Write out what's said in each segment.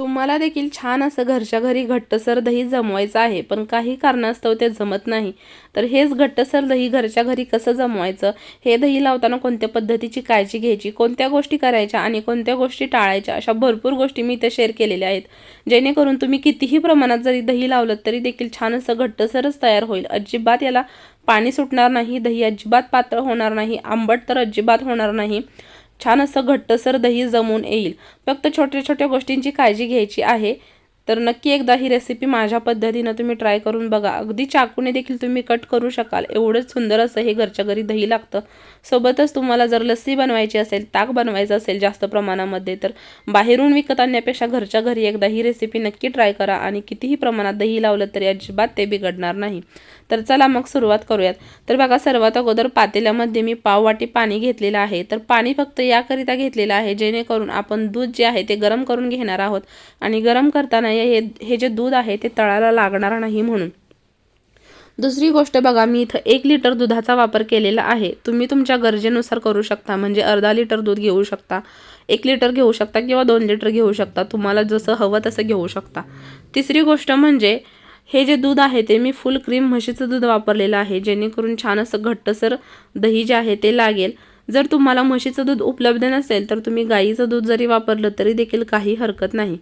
तुम्हाला देखील छान असं घरच्या घरी घट्टसर दही जमवायचं आहे पण काही कारणास्तव ते जमत नाही. तर हेच घट्टसर दही घरच्या घरी कसं जमवायचं? हे दही लावताना कोणत्या पद्धतीची काळजी घ्यायची? कोणत्या गोष्टी करायच्या आणि कोणत्या गोष्टी टाळायच्या? अशा भरपूर गोष्टी मी इथे शेअर केलेल्या आहेत. जेणेकरून तुम्ही कितीही प्रमाणात जरी दही लावलं तरी देखील छान असं घट्टसरच तयार होईल. अजिबात याला पाणी सुटणार नाही दही अजिबात पातळ होणार नाही आंबट तर अजिबात होणार नाही. छान असं घट्टसर दही जमून येईल. फक्त छोट्या छोट्या गोष्टींची काळजी घ्यायची आहे. तर नक्की एकदा ही रेसिपी माझ्या पद्धतीनं तुम्ही ट्राय करून बघा. अगदी चाकूने देखील तुम्ही कट करू शकाल. एवढंच सुंदर असं हे घरच्या घरी दही लागतं. सोबतच तुम्हाला जर लस्सी बनवायची असेल ताक बनवायचं असेल जास्त प्रमाणामध्ये तर बाहेरून विकत आणण्यापेक्षा घरच्या घरी एकदा ही रेसिपी नक्की ट्राय करा आणि कितीही प्रमाणात दही लावलं तरी अजिबात ते बिघडणार नाही. तर चला मग सुरुवात करूयात. तर बघा सर्वात अगोदर पातेल्यामध्ये मी पाववाटी पाणी घेतलेलं आहे. तर पाणी फक्त याकरिता घेतलेलं आहे जेणेकरून आपण दूध जे आहे ते गरम करून घेणार आहोत. आणि गरम करताना हे हे जे दूध आहे ते तळाला लागणार नाही म्हणून. दुसरी गोष्ट बघा मी इथं एक लिटर दुधाचा वापर केलेला आहे. तुम्ही तुमच्या गरजेनुसार करू शकता. म्हणजे अर्धा लिटर दूध घेऊ शकता एक लिटर घेऊ शकता किंवा दोन लिटर घेऊ शकता. तुम्हाला जसं हवं तसं घेऊ शकता. तिसरी गोष्ट म्हणजे हे जे दूध आहे ते मी फुल क्रीम म्हशीचं दूध वापरलेलं आहे. जेणेकरून छान असं घट्टसर दही जे आहे ते लागेल. जर तुम्हाला म्हशीचं दूध उपलब्ध नसेल तर तुम्ही गाईचं दूध जरी वापरलं तरी देखील काही हरकत नाही.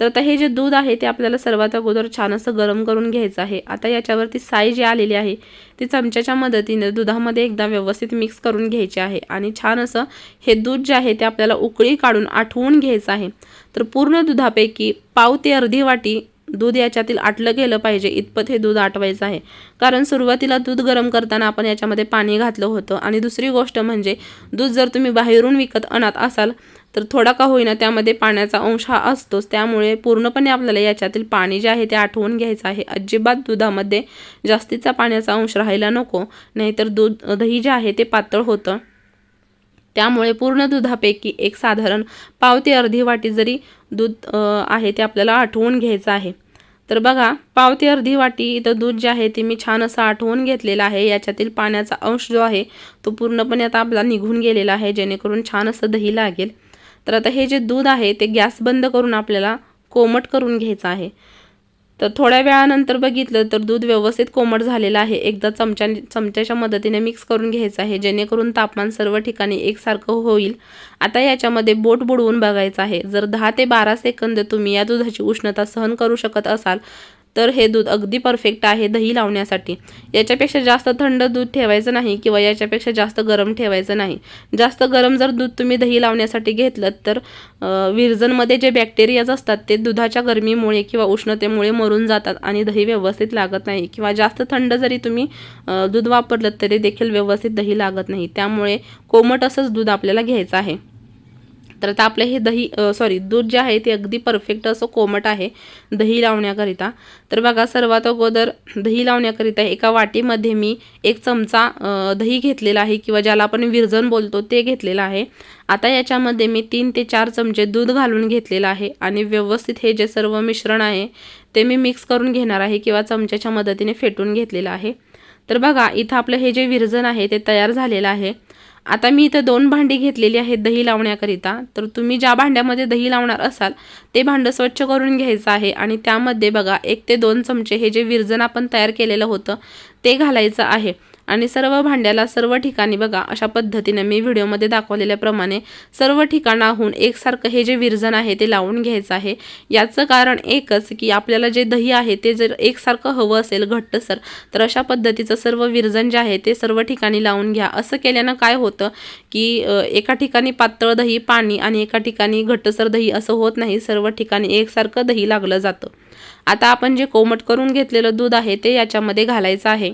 तर आता हे जे दूध आहे ते आपल्याला सर्वात अगोदर छान असं गरम करून घ्यायचं आहे. आता याच्यावरती साय जी आलेली आहे ती चमच्याच्या मदतीने दुधामध्ये एकदा व्यवस्थित मिक्स करून घ्यायची आहे आणि छान असं हे दूध जे आहे ते आपल्याला उकळी काढून आठवून घ्यायचं आहे. तर पूर्ण दुधापैकी पाव ते अर्धी वाटी दूध याच्यातील आटलं गेलं पाहिजे. इतपत हे दूध आटवायचं आहे. कारण सुरुवातीला दूध गरम करताना आपण याच्यामध्ये पाणी घातलं होतं. आणि दुसरी गोष्ट म्हणजे दूध जर तुम्ही बाहेरून विकत आणत असाल तर थोडा का होईना त्यामध्ये पाण्याचा अंश हा असतोच. त्यामुळे पूर्णपणे आपल्याला याच्यातील पाणी जे आहे ते आठवून घ्यायचं आहे. अजिबात दुधामध्ये जास्तीचा पाण्याचा अंश राहायला नको. नाहीतर दूध दही जे आहे ते पातळ होतं. त्यामुळे पूर्ण दुधापैकी एक साधारण पाव ते अर्धी वाटी जरी दूध आहे ते आपल्याला आठवून घ्यायचं आहे. तर बघा पाव ते अर्धी वाटी इथं दूध जे आहे ते मी छान असं आठवून घेतलेलं आहे. याच्यातील पाण्याचा अंश जो आहे तो पूर्णपणे आता आपला निघून गेलेला आहे जेणेकरून छान असं दही लागेल. तर आता हे जे दूध आहे ते गॅस बंद करून आपल्याला कोमट करून घ्यायचं आहे. तर थोड्या वेळानंतर बघितलं तर दूध व्यवस्थित कोमट झालेलं आहे. एकदा चमच्या चमच्याच्या मदतीने मिक्स करून घ्यायचं आहे. जेणेकरून तापमान सर्व ठिकाणी एकसारखं होईल. आता याच्यामध्ये बोट बुडवून बघायचं आहे. जर दहा ते बारा सेकंद तुम्ही या दुधाची उष्णता सहन करू शकत असाल तर हे दूध अगदी परफेक्ट आहे दही लावण्यासाठी. याच्यापेक्षा जास्त थंड दूध ठेवायचं नाही किंवा याच्यापेक्षा जास्त गरम ठेवायचं नाही. जास्त गरम जर दूध तुम्ही दही लावण्यासाठी घेतलं तर विरजनमध्ये जे बॅक्टेरियाज असतात ते दुधाच्या गरमीमुळे किंवा उष्णतेमुळे मरून जातात आणि दही व्यवस्थित लागत नाही किंवा जास्त थंड जरी तुम्ही दूध वापरलं तरी देखील व्यवस्थित दही लागत नाही. त्यामुळे कोमट असंच दूध आपल्याला घ्यायचं आहे. तर आता आपलं हे दही सॉरी दूध जे आहे ते अगदी परफेक्ट असं कोमट आहे दही लावण्याकरिता. तर बघा सर्वात अगोदर दही लावण्याकरिता एका वाटीमध्ये मी एक चमचा दही घेतलेला आहे किंवा ज्याला आपण विरजन बोलतो ते घेतलेलं आहे. आता याच्यामध्ये मी तीन ते चार चमचे दूध घालून घेतलेलं आहे आणि व्यवस्थित हे जे सर्व मिश्रण आहे ते मी मिक्स करून घेणार आहे किंवा चमच्याच्या मदतीने फेटून घेतलेलं आहे. तर बघा इथं आपलं हे जे विरजन आहे ते तयार झालेलं आहे. आता मी इथं दोन भांडी घेतलेली आहेत दही लावण्याकरिता. तर तुम्ही ज्या भांड्यामध्ये दही लावणार असाल ते भांडं स्वच्छ करून घ्यायचं आहे आणि त्यामध्ये बघा एक ते दोन चमचे हे जे विरजन आपण तयार केलेलं होतं ते घालायचं आहे. आणि सर्व भांड्याला सर्व ठिकाणी बघा अशा पद्धतीने मी व्हिडिओमध्ये दाखवलेल्याप्रमाणे सर्व ठिकाणाहून एकसारखं हे जे विरजन आहे ते लावून घ्यायचं आहे. याचं कारण एकच की आपल्याला जे दही आहे ते जर एकसारखं हवं असेल घट्टसर तर अशा पद्धतीचं सर्व विरजन जे आहे ते सर्व ठिकाणी लावून घ्या. असं केल्यानं काय होतं की एका ठिकाणी पातळ दही पाणी आणि एका ठिकाणी घट्टसर दही असं होत नाही सर्व ठिकाणी एकसारखं दही लागलं जातं. आता आपण जे कोमट करून घेतलेलं दूध आहे ते याच्यामध्ये घालायचं आहे.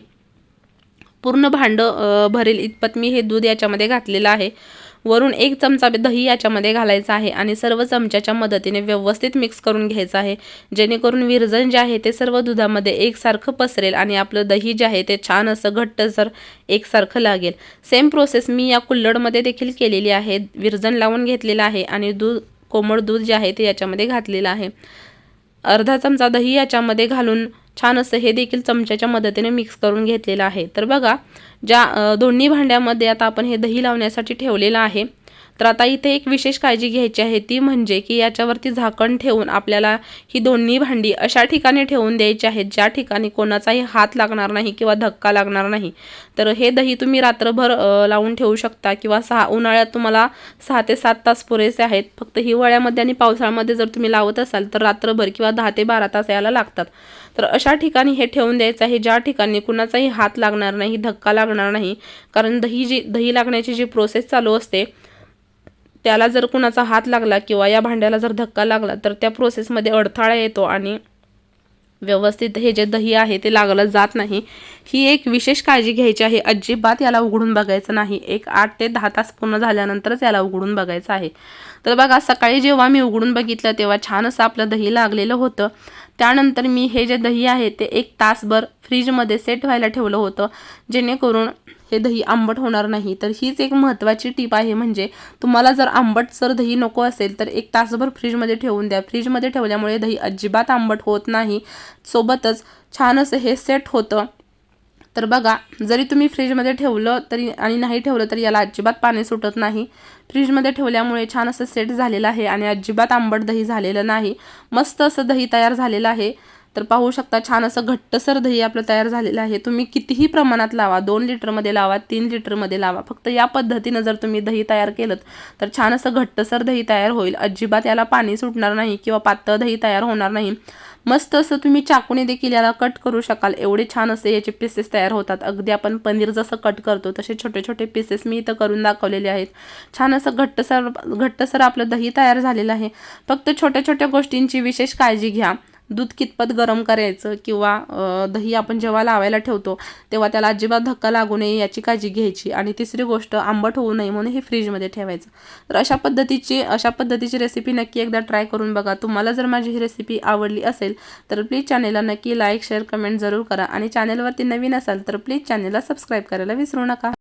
पूर्ण भांडं भरेल इतपत मी हे दूध याच्यामध्ये घातलेलं आहे. वरून एक चमचा दही याच्यामध्ये घालायचं आहे आणि सर्व चमच्याच्या मदतीने व्यवस्थित मिक्स करून घ्यायचं आहे. जेणेकरून विरजन जे आहे ते सर्व दुधामध्ये एकसारखं पसरेल आणि आपलं दही जे आहे ते छान असं घट्ट सर एकसारखं लागेल. सेम प्रोसेस मी या कुल्लडमध्ये देखील केलेली आहे. विरजन लावून घेतलेलं आहे आणि दूध कोमट दूध जे आहे ते याच्यामध्ये घातलेलं आहे. अर्धा चमचा दही याच्यामध्ये घालून छान असं हे देखील चमच्याच्या मदतीने मिक्स करून घेतलेलं आहे. तर बघा ज्या दोन्ही भांड्यामध्ये आता आपण हे दही लावण्यासाठी ठेवलेलं आहे तर आता इथे एक विशेष काळजी घ्यायची आहे ती म्हणजे की याच्यावरती झाकण ठेवून आपल्याला ही दोन्ही भांडी अशा ठिकाणी ठेवून द्यायची आहेत ज्या ठिकाणी कोणाचाही हात लागणार नाही किंवा धक्का लागणार नाही. तर हे दही तुम्ही रात्रभर लावून ठेवू शकता किंवा सहा उन्हाळ्यात तुम्हाला सहा ते सात तास पुरेसे आहेत. फक्त हिवाळ्यामध्ये आणि पावसाळ्यामध्ये जर तुम्ही लावत असाल तर रात्रभर किंवा दहा ते बारा तास याला लागतात. तर अशा ठिकाणी हे ठेवून द्यायचं आहे ज्या ठिकाणी कुणाचाही हात लागणार नाही धक्का लागणार नाही. कारण दही जी दही लागण्याची जी प्रोसेस चालू असते त्याला जर कुणाचा हात लागला किंवा या भांड्याला जर धक्का लागला तर त्या प्रोसेसमध्ये अडथळा येतो आणि व्यवस्थित हे जे दही आहे ते लागलं जात नाही. ही एक विशेष काळजी घ्यायची आहे. अजिबात याला उघडून बघायचं नाही. एक आठ ते दहा तास पूर्ण झाल्यानंतरच याला उघडून बघायचं आहे. तर बघा सकाळी जेव्हा मी उघडून बघितलं तेव्हा छान असं आपलं दही लागलेलं होतं. त्यानंतर मी हे जे दही आहे ते एक तासभर फ्रीजमध्ये सेट व्हायला ठेवलं होतं. जेणेकरून हे दही आंबट होणार नाही. तर हीच एक महत्त्वाची टीप आहे म्हणजे तुम्हाला जर आंबट जर दही नको असेल तर एक तासभर फ्रीजमध्ये ठेवून द्या. फ्रीजमध्ये ठेवल्यामुळे दही अजिबात आंबट होत नाही. सोबतच छान असं हे सेट होतं. तर बघा जरी तुम्ही फ्रीजमध्ये ठेवलं तरी आणि नाही ठेवलं तरी याला अजिबात पाणी सुटत नाही. फ्रीजमध्ये ठेवल्यामुळे छान असं सेट झालेलं आहे आणि अजिबात आंबट दही झालेलं नाही. मस्त असं दही तयार झालेलं आहे. तर पाहू शकता छान असं घट्टसर दही आपलं तयार झालेलं आहे. तुम्ही कितीही प्रमाणात लावा दोन लिटरमध्ये लावा तीन लिटरमध्ये लावा फक्त या पद्धतीनं जर तुम्ही दही तयार केलं तर छान असं घट्टसर दही तयार होईल. अजिबात याला पाणी सुटणार नाही किंवा पातळ दही तयार होणार नाही. मस्त असं तुम्ही चाकूने देखील याला कट करू शकाल. एवढे छान असे याचे पीसेस तयार होतात. अगदी आपण पनीर जसं कट करतो तसे छोटे छोटे पीसेस मी इथं करून दाखवलेले आहेत. छान असं घट्टसर घट्टसर आपलं दही तयार झालेलं आहे. फक्त छोट्या छोट्या गोष्टींची विशेष काळजी घ्या. दूध कितपत गरम करायचं किंवा दही आपण जेव्हा लावायला ठेवतो तेव्हा त्याला अजिबात धक्का लागू नये याची काळजी घ्यायची. आणि तिसरी गोष्ट आंबट होऊ नये म्हणून हे फ्रीजमध्ये ठेवायचं. तर अशा पद्धतीची अशा पद्धतीची रेसिपी नक्की एकदा ट्राय करून बघा. तुम्हाला जर माझी ही रेसिपी आवडली असेल तर प्लीज चॅनेलला नक्की लाईक शेअर कमेंट जरूर करा. आणि चॅनेलवरती नवीन असाल तर प्लीज चॅनेलला सबस्क्राईब करायला विसरू नका.